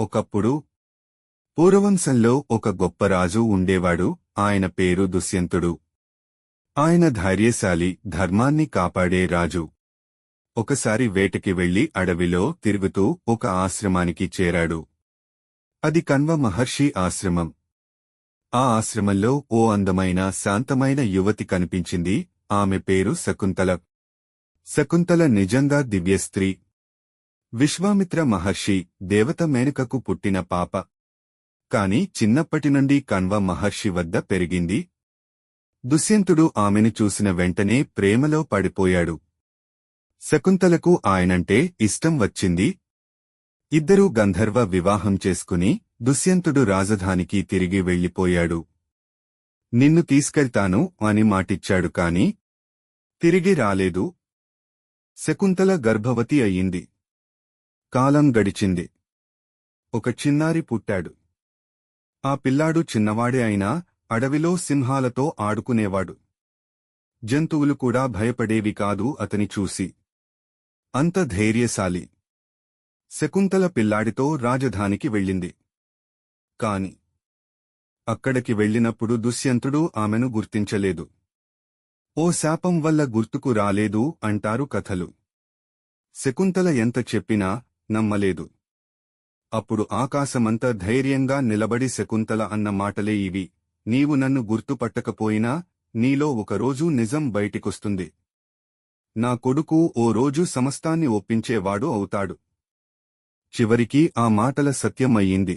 ఒకప్పుడు పూర్వవంశంలో ఒక గొప్ప రాజు ఉండేవాడు ఆయన పేరు దుష్యంతుడు. ఆయన ధైర్యశాలి ధర్మాన్ని కాపాడే రాజు. ఒకసారి వేటకి వెళ్ళి అడవిలో తిరుగుతూ ఒక ఆశ్రమానికి చేరాడు. అది కన్వ మహర్షి ఆశ్రమం. ఆ ఆశ్రమంలో ఓ అందమైన శాంతమైన యువతి కనిపించింది ఆమె పేరు శకుంతల. శకుంతల నిజంగా దివ్యస్త్రీ విశ్వామిత్ర మహర్షి దేవత మేనకకు పుట్టిన పాప. కాని చిన్నప్పటినుండి కణ్వ కన్వ మహర్షి వద్ద పెరిగింది. దుష్యంతుడు ఆమెను చూసిన వెంటనే ప్రేమలో పడిపోయాడు. శకుంతలకు ఆయనంటే ఇష్టం వచ్చింది. ఇద్దరూ గంధర్వ వివాహం చేసుకుని దుష్యంతుడు రాజధానికి తిరిగి వెళ్ళిపోయాడు నిన్ను తీసుకెళ్తాను అని మాటిచ్చాడు కాని తిరిగి రాలేదు. శకుంతల గర్భవతి అయ్యింది. కాలం గడిచింది. ఒక చిన్నారి పుట్టాడు. ఆ పిల్లాడు చిన్నవాడే అయినా అడవిలో సింహాలతో ఆడుకునేవాడు. జంతువులు కూడా భయపడేవి కాదు అతని చూసి. అంత ధైర్యశాలి. శకుంతల పిల్లాడితో రాజధానికి వెళ్ళింది. కాని అక్కడికి వెళ్ళినప్పుడు దుష్యంతుడు ఆమెను గుర్తించలేదు. ఓ శాపం వల్ల గుర్తుకు రాలేదు అంటారు కథలు. శకుంతల ఎంత చెప్పినా నమ్మలేదు. అప్పుడు ఆకాశమంతా ధైర్యంగా నిలబడి శకుంతల అన్న మాటలే ఇవి. నీవు నన్ను గుర్తుపట్టకపోయినా నీలో ఒకరోజు నిజం బయటికొస్తుంది. నా కొడుకు ఓ రోజు సమస్తాన్ని ఒప్పించేవాడు అవుతాడు. చివరికి ఆ మాటల సత్యమయ్యింది.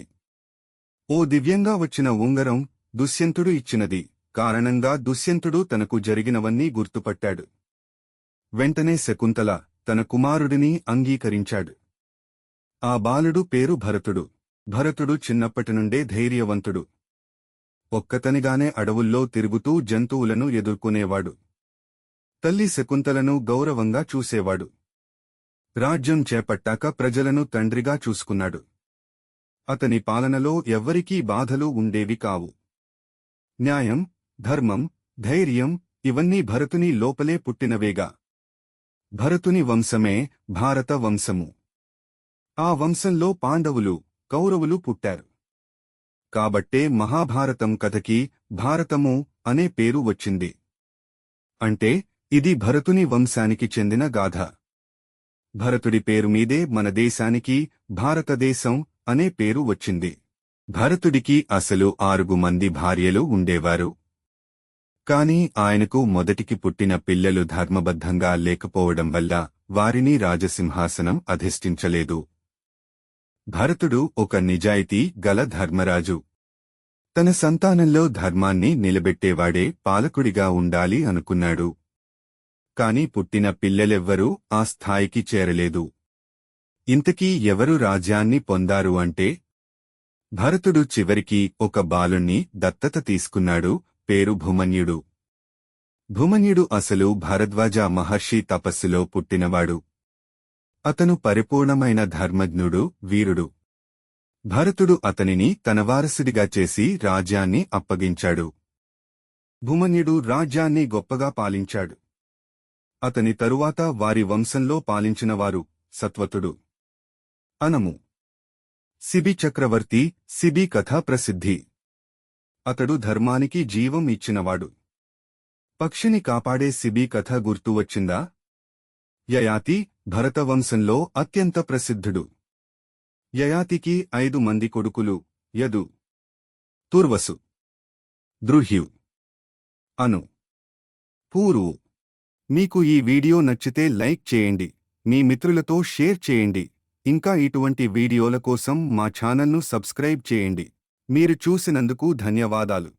ఓ దివ్యంగా వచ్చిన ఉంగరం దుష్యంతుడు ఇచ్చినది. కారణంగా దుష్యంతుడు తనకు జరిగినవన్నీ గుర్తుపట్టాడు. వెంటనే శకుంతల తన కుమారుడిని అంగీకరించాడు. ఆ బాలుడు పేరు భరతుడు. భరతుడు చిన్నప్పటినుండే ధైర్యవంతుడు. ఒక్కతనిగానే అడవుల్లో తిరుగుతూ జంతువులను ఎదుర్కొనేవాడు. తల్లి శకుంతలను గౌరవంగా చూసేవాడు. రాజ్యం చేపట్టాక ప్రజలను తండ్రిగా చూసుకున్నాడు. అతని పాలనలో ఎవ్వరికీ బాధలు ఉండేవి కావు. న్యాయం ధర్మం ధైర్యం ఇవన్నీ భరతుని లోపలే పుట్టినవేగా. భరతుని వంశమే భారత వంశము. ఆ వంశంలో పాండవులు కౌరవులు పుట్టారు. కాబట్టే మహాభారతం కథకి భారతము అనే పేరు వచ్చింది. అంటే ఇది భరతుని వంశానికి చెందిన గాథ. భరతుడి పేరు మీదే మన దేశానికి భారతదేశం అనే పేరు వచ్చింది. భరతుడికి అసలు ఆరుగు మంది భార్యలు ఉండేవారు. కాని ఆయనకు మొదటికి పుట్టిన పిల్లలు ధర్మబద్ధంగా లేకపోవడం వల్ల వారిని రాజసింహాసనం అధిష్ఠించలేదు. భరతుడు ఒక నిజాయితీ గల ధర్మరాజు. తన సంతానంలో ధర్మాన్ని నిలబెట్టేవాడే పాలకుడిగా ఉండాలి అనుకున్నాడు. కాని పుట్టిన పిల్లలెవ్వరూ ఆ స్థాయికి చేరలేదు. ఇంతకీ ఎవరు రాజ్యాన్ని పొందారు అంటే? భరతుడు చివరికి ఒక బాలుణ్ణి దత్తత తీసుకున్నాడు పేరు భూమన్యుడు. భూమన్యుడు అసలు భరద్వాజ మహర్షి తపస్సులో పుట్టినవాడు. అతను పరిపూర్ణమైన ధర్మజ్ఞుడు వీరుడు. భరతుడు అతనిని తన వారసుడిగా చేసి రాజ్యాన్ని అప్పగించాడు. భూమన్యుడు రాజ్యాన్ని గొప్పగా పాలించాడు. అతని తరువాత వారి వంశంలో పాలించినవారు సత్వతుడు. అనము. సిబి చక్రవర్తి సిబి కథ ప్రసిద్ధి. అతడు ధర్మానికి జీవం ఇచ్చినవాడు. పక్షిని కాపాడే సిబి కథ గుర్తు వచ్చిందా? యయాతి భరతవంశంలో అత్యంత ప్రసిద్ధుడు. యయాతికి ఐదు మంది కొడుకులు యదు తుర్వసు ద్రుహ్యు అను. పూరు మీకు ఈ వీడియో నచ్చితే లైక్ చేయండి మీ మిత్రులతో షేర్ చేయండి ఇంకా ఇటువంటి వీడియోల కోసం మా ఛానల్ను సబ్స్క్రైబ్ చేయండి. మీరు చూసినందుకు ధన్యవాదాలు.